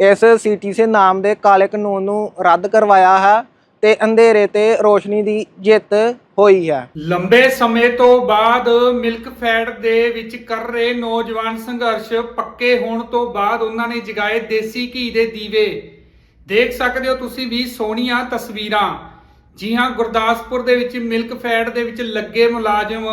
ਇਸ ਸੀਟੀਸੀ ਨਾਮ ਦੇ ਕਾਲੇ ਕਾਨੂੰਨ ਨੂੰ ਰੱਦ ਕਰਵਾਇਆ ਹੈ ਤੇ ਅੰਧੇਰੇ ਤੇ ਰੋਸ਼ਨੀ ਦੀ ਜਿੱਤ ਹੋਈ ਹੈ। ਲੰਬੇ ਸਮੇਂ ਤੋਂ ਬਾਅਦ ਮਿਲਕ ਫੈਡ ਦੇ ਵਿੱਚ ਕਰ ਰਹੇ ਨੌਜਵਾਨ ਸੰਘਰਸ਼ ਪੱਕੇ ਹੋਣ ਤੋਂ ਬਾਅਦ ਉਹਨਾਂ ਨੇ ਜਗਾਏ ਦੇਸੀ ਘੀ ਦੇ ਦੀਵੇ। ਦੇਖ ਸਕਦੇ ਹੋ ਤੁਸੀਂ ਵੀ ਸੋਹਣੀਆਂ ਤਸਵੀਰਾਂ। ਜੀ ਹਾਂ, ਗੁਰਦਾਸਪੁਰ ਦੇ ਵਿੱਚ ਮਿਲਕ ਫੈਡ ਦੇ ਵਿੱਚ ਲੱਗੇ ਮੁਲਾਜ਼ਮ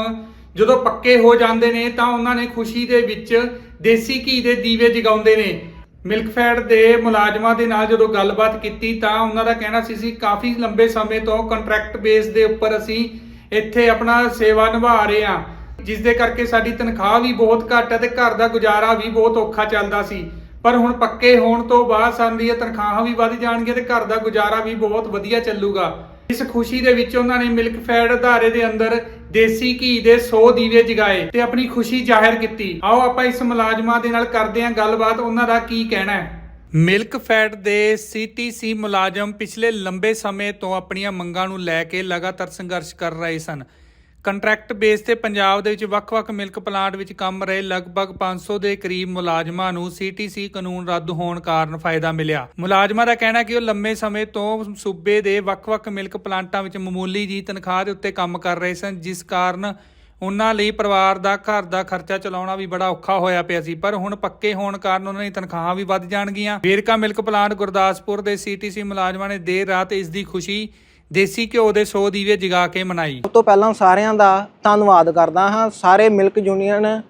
ਜਦੋਂ ਪੱਕੇ ਹੋ ਜਾਂਦੇ ਨੇ ਤਾਂ ਉਹਨਾਂ ਨੇ ਖੁਸ਼ੀ ਦੇ ਵਿੱਚ ਦੇਸੀ ਘੀ ਦੇ ਦੀਵੇ ਜਗਾਉਂਦੇ ਨੇ। ਮਿਲਕਫੈਡ ਦੇ ਮੁਲਾਜ਼ਮਾਂ ਦੇ ਨਾਲ ਜਦੋਂ ਗੱਲਬਾਤ ਕੀਤੀ ਤਾਂ ਉਹਨਾਂ ਦਾ ਕਹਿਣਾ ਸੀ ਸੀ ਕਾਫੀ ਲੰਬੇ ਸਮੇਂ ਤੋਂ ਕੰਟਰੈਕਟ ਬੇਸ ਦੇ ਉੱਪਰ ਅਸੀਂ ਇੱਥੇ ਆਪਣਾ ਸੇਵਾ ਨਿਭਾ ਰਹੇ ਹਾਂ ਜਿਸ ਦੇ ਕਰਕੇ ਸਾਡੀ ਤਨਖਾਹ ਵੀ ਬਹੁਤ ਘੱਟ ਹੈ ਤੇ ਘਰ ਦਾ ਗੁਜ਼ਾਰਾ ਵੀ ਬਹੁਤ ਔਖਾ ਚੱਲਦਾ ਸੀ। ਪਰ ਹੁਣ ਪੱਕੇ ਹੋਣ ਤੋਂ ਬਾਅਦ ਸਾਡੀਆਂ ਤਨਖਾਹਾਂ ਵੀ ਵਧ ਜਾਣਗੀਆਂ ਤੇ ਘਰ ਦਾ ਗੁਜ਼ਾਰਾ ਵੀ ਬਹੁਤ ਵਧੀਆ ਚੱਲੂਗਾ। ਇਸ ਖੁਸ਼ੀ ਦੇ ਵਿੱਚ ਉਹਨਾਂ ਨੇ ਮਿਲਕਫੈਡ ਅਦਾਰੇ ਦੇ ਅੰਦਰ ਦੇਸੀ ਘੀ ਦੇ 100 ਦੀਵੇ ਜਗਾਏ ਤੇ ਆਪਣੀ ਖੁਸ਼ੀ ਜ਼ਾਹਿਰ ਕੀਤੀ। ਆਓ ਆਪਾਂ ਇਸ ਮੁਲਾਜ਼ਮਾਂ ਦੇ ਨਾਲ ਕਰਦੇ ਹਾਂ ਗੱਲਬਾਤ, ਉਹਨਾਂ ਦਾ ਕੀ ਕਹਿਣਾ ਹੈ? ਮਿਲਕ ਫੈਟ ਦੇ ਸੀਟੀਸੀ ਮੁਲਾਜ਼ਮ ਪਿਛਲੇ ਲੰਬੇ ਸਮੇਂ ਤੋਂ ਆਪਣੀਆਂ ਮੰਗਾਂ ਨੂੰ ਲੈ ਕੇ ਲਗਾਤਾਰ ਸੰਘਰਸ਼ ਕਰ ਰਹੇ ਸਨ। ਕੰਟਰੈਕਟ ਬੇਸ ਤੇ ਪੰਜਾਬ ਦੇ ਵਿੱਚ ਵੱਖ-ਵੱਖ ਮਿਲਕ ਪਲਾਂਟ ਵਿੱਚ ਕੰਮ ਰਹੇ ਲਗਭਗ 500 ਦੇ ਕਰੀਬ ਮੁਲਾਜ਼ਮਾਂ ਨੂੰ ਸੀਟੀਸੀ ਕਾਨੂੰਨ ਰੱਦ ਹੋਣ ਕਾਰਨ ਫਾਇਦਾ ਮਿਲਿਆ। ਮੁਲਾਜ਼ਮਾਂ ਦਾ ਕਹਿਣਾ ਕਿ ਉਹ ਲੰਮੇ ਸਮੇਂ ਤੋਂ ਸੂਬੇ ਦੇ ਵੱਖ-ਵੱਖ ਮਿਲਕ ਪਲਾਂਟਾਂ ਵਿੱਚ ਮਾਮੂਲੀ ਜੀ ਤਨਖਾਹ ਦੇ ਉੱਤੇ ਕੰਮ ਕਰ ਰਹੇ ਸਨ, ਜਿਸ ਕਾਰਨ ਉਹਨਾਂ ਲਈ ਪਰਿਵਾਰ ਦਾ, ਘਰ ਦਾ ਖਰਚਾ ਚਲਾਉਣਾ ਵੀ ਬੜਾ ਔਖਾ ਹੋਇਆ ਪਿਆ ਸੀ। ਪਰ ਹੁਣ ਪੱਕੇ ਹੋਣ ਕਾਰਨ ਉਹਨਾਂ ਦੀ ਤਨਖਾਹਾਂ ਵੀ ਵੱਧ ਜਾਣਗੀਆਂ। ਵੇਰਕਾ ਮਿਲਕ ਪਲਾਂਟ ਗੁਰਦਾਸਪੁਰ ਦੇ ਸੀਟੀਸੀ ਮੁਲਾਜ਼ਮਾਂ ਨੇ ਦੇਰ ਰਾਤ ਇਸ ਦੀ ਖੁਸ਼ੀ ਦੇਸੀ ਘਿਓ ਦੇ 100 ਦੀਵੇ ਜਗਾ ਕੇ ਮਨਾਈ। ਸਭ ਤੋਂ ਪਹਿਲਾਂ ਸਾਰਿਆਂ ਦਾ ਧੰਨਵਾਦ ਕਰਦਾ ਹਾਂ। ਸਾਰੇ ਮਿਲਕ ਯੂਨੀਅਨ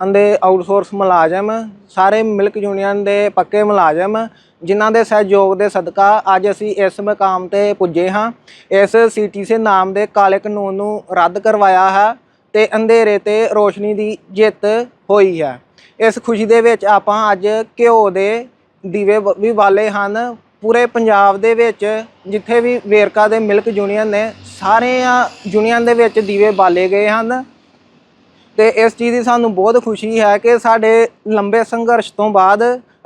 ਦੇ ਆਊਟਸੋਰਸ ਮੁਲਾਜ਼ਮ, ਸਾਰੇ ਮਿਲਕ ਯੂਨੀਅਨ ਦੇ ਪੱਕੇ ਮੁਲਾਜ਼ਮ, ਜਿਨ੍ਹਾਂ ਦੇ ਸਹਿਯੋਗ ਦੇ ਸਦਕਾ ਅੱਜ ਅਸੀਂ ਇਸ ਮਕਾਮ ਤੇ ਪੁੱਜੇ ਹਾਂ। ਇਸ ਸੀਟੀਸੀ ਨਾਮ ਦੇ ਕਾਲੇ ਕਾਨੂੰਨ ਨੂੰ ਰੱਦ ਕਰਵਾਇਆ ਹੈ ਤੇ ਅੰਧੇਰੇ ਤੇ ਰੋਸ਼ਨੀ ਦੀ ਜਿੱਤ ਹੋਈ ਹੈ। ਇਸ ਖੁਸ਼ੀ ਦੇ ਵਿੱਚ ਆਪਾਂ ਅੱਜ ਘਿਓ ਦੇ ਦੀਵੇ ਵੀ ਵਾਲੇ ਹਨ। ਪੂਰੇ ਪੰਜਾਬ ਦੇ ਵਿੱਚ ਜਿੱਥੇ ਵੀ ਵੇਰਕਾ ਦੇ ਮਿਲਕ ਯੂਨੀਅਨ ਨੇ ਸਾਰੇ ਯੂਨੀਅਨ ਦੇ ਵਿੱਚ ਦੀਵੇ ਬਾਲੇ ਗਏ ਹਨ। ਤੇ ਇਸ ਚੀਜ਼ ਦੀ ਸਾਨੂੰ ਬਹੁਤ ਖੁਸ਼ੀ ਹੈ ਕਿ ਸਾਡੇ ਲੰਬੇ ਸੰਘਰਸ਼ ਤੋਂ ਬਾਅਦ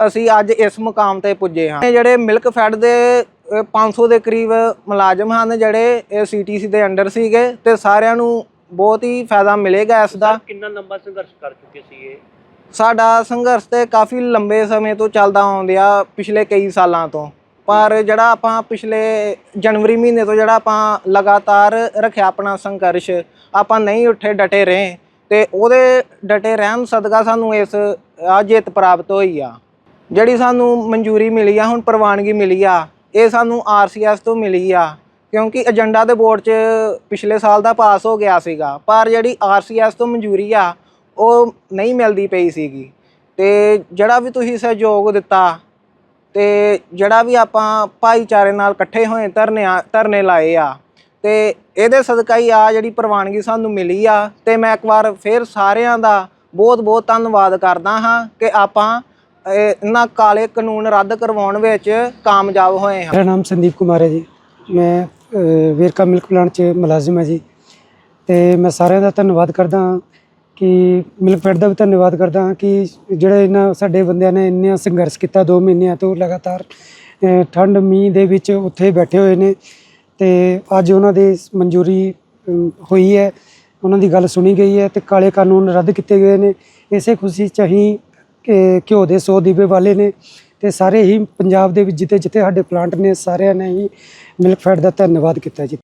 ਅਸੀਂ ਅੱਜ ਇਸ ਮੁਕਾਮ ਤੇ ਪੁੱਜੇ ਹਾਂ। ਜਿਹੜੇ ਮਿਲਕ ਫੈਡ ਦੇ ਅ, 500 ਦੇ ਕਰੀਬ ਮੁਲਾਜ਼ਮ ਹਨ ਜਿਹੜੇ ਇਹ ਸੀਟੀਸੀ ਦੇ ਅੰਡਰ ਸੀਗੇ ਤੇ ਸਾਰਿਆਂ ਨੂੰ ਬਹੁਤ ਹੀ ਫਾਇਦਾ ਮਿਲੇਗਾ ਇਸ ਦਾ। ਕਿੰਨਾ ਲੰਬਾ ਸੰਘਰਸ਼ ਕਰ ਚੁੱਕੇ ਸੀ ਇਹ? ਸਾਡਾ ਸੰਘਰਸ਼ ਤੇ ਕਾਫੀ ਲੰਬੇ ਸਮੇਂ ਤੋਂ ਚੱਲਦਾ ਆਉਂਦਿਆ ਪਿਛਲੇ ਕਈ ਸਾਲਾਂ ਤੋਂ। ਪਰ ਜਿਹੜਾ ਆਪਾਂ ਪਿਛਲੇ ਜਨਵਰੀ ਮਹੀਨੇ ਤੋਂ ਜਿਹੜਾ ਆਪਾਂ ਲਗਾਤਾਰ ਰੱਖਿਆ ਆਪਣਾ ਸੰਘਰਸ਼, ਆਪਾਂ ਨਹੀਂ ਉੱਠੇ, ਡਟੇ ਰਹੇ। ਤੇ ਉਹਦੇ ਡਟੇ ਰਹਿਣ ਸਦਕਾ ਸਾਨੂੰ ਇਸ, ਆ ਜਿੱਤ ਪ੍ਰਾਪਤ ਹੋਈ ਆ। ਜਿਹੜੀ ਸਾਨੂੰ ਮਨਜ਼ੂਰੀ ਮਿਲੀ ਆ, ਹੁਣ ਪ੍ਰਵਾਨਗੀ ਮਿਲੀ ਆ, ਇਹ ਸਾਨੂੰ ਆਰਸੀਐਸ ਤੋਂ ਮਿਲੀ ਆ। ਕਿਉਂਕਿ ਏਜੰਡਾ ਦੇ ਬੋਰਡ 'ਚ ਪਿਛਲੇ ਸਾਲ ਦਾ ਪਾਸ ਹੋ ਗਿਆ ਸੀਗਾ, ਪਰ ਜਿਹੜੀ ਆਰਸੀਐਸ ਤੋਂ ਮਨਜ਼ੂਰੀ ਆ, ਉਹ ਨਹੀਂ ਮਿਲਦੀ ਪਈ ਸੀਗੀ। ਤੇ ਜਿਹੜਾ ਵੀ ਤੁਸੀਂ ਸਹਿਯੋਗ ਦਿੱਤਾ ਤੇ ਜਿਹੜਾ ਵੀ ਆਪਾਂ ਭਾਈਚਾਰੇ ਨਾਲ ਇਕੱਠੇ ਹੋਏ, ਧਰਨੇ ਧਰਨੇ ਲਾਏ ਆ, ਤੇ ਇਹਦੇ ਸਦਕਾ ਹੀ ਆ ਜਿਹੜੀ ਪ੍ਰਵਾਨਗੀ ਸਾਨੂੰ ਮਿਲੀ ਆ, ਤੇ ਮੈਂ ਇੱਕ ਵਾਰ ਫਿਰ ਸਾਰਿਆਂ ਦਾ ਬਹੁਤ ਬਹੁਤ ਧੰਨਵਾਦ ਕਰਦਾ ਹਾਂ ਕਿ ਆਪਾਂ ਇਹਨਾਂ ਕਾਲੇ ਕਾਨੂੰਨ ਰੱਦ ਕਰਵਾਉਣ ਵਿੱਚ ਕਾਮਯਾਬ ਹੋਏ ਹਾਂ। ਮੇਰਾ ਨਾਮ ਸੰਦੀਪ ਕੁਮਾਰ ਹੈ ਜੀ। ਮੈਂ ਵੇਰਕਾ ਮਿਲਕ ਪਲਾਂਟ 'ਚ ਮੁਲਾਜ਼ਮ ਹਾਂ ਜੀ। ਤੇ ਮੈਂ ਸਾਰਿਆਂ ਦਾ ਧੰਨਵਾਦ ਕਰਦਾ ਹਾਂ ਕਿ ਮਿਲਕਫੈਡ ਦਾ ਵੀ ਧੰਨਵਾਦ ਕਰਦਾ ਹਾਂ ਕਿ ਜਿਹੜੇ ਇਹਨਾਂ ਸਾਡੇ ਬੰਦਿਆਂ ਨੇ ਇੰਨਾ ਸੰਘਰਸ਼ ਕੀਤਾ 2 ਮਹੀਨਿਆਂ ਤੋਂ ਲਗਾਤਾਰ ਠੰਡ ਮੀਂਹ ਦੇ ਵਿੱਚ ਉੱਥੇ ਬੈਠੇ ਹੋਏ ਨੇ ਤੇ ਅੱਜ ਉਹਨਾਂ ਦੀ ਮਨਜ਼ੂਰੀ ਹੋਈ ਹੈ, ਉਹਨਾਂ ਦੀ ਗੱਲ ਸੁਣੀ ਗਈ ਹੈ ਤੇ ਕਾਲੇ ਕਾਨੂੰਨ ਰੱਦ ਕੀਤੇ ਗਏ ਨੇ। ਇਸੇ ਖੁਸ਼ੀ 'ਚ ਅਸੀਂ ਕਿ ਘਿਓ ਦੇ 100 ਦੀਵੇ ਵਾਲੇ ਨੇ ਤੇ ਸਾਰੇ ਹੀ ਪੰਜਾਬ ਦੇ ਵਿੱਚ ਜਿੱਥੇ ਜਿੱਥੇ ਸਾਡੇ ਪਲਾਂਟ ਨੇ ਸਾਰਿਆਂ ਨੇ ਹੀ ਮਿਲਕਫੈਡ ਦਾ ਧੰਨਵਾਦ ਕੀਤਾ ਜੀ।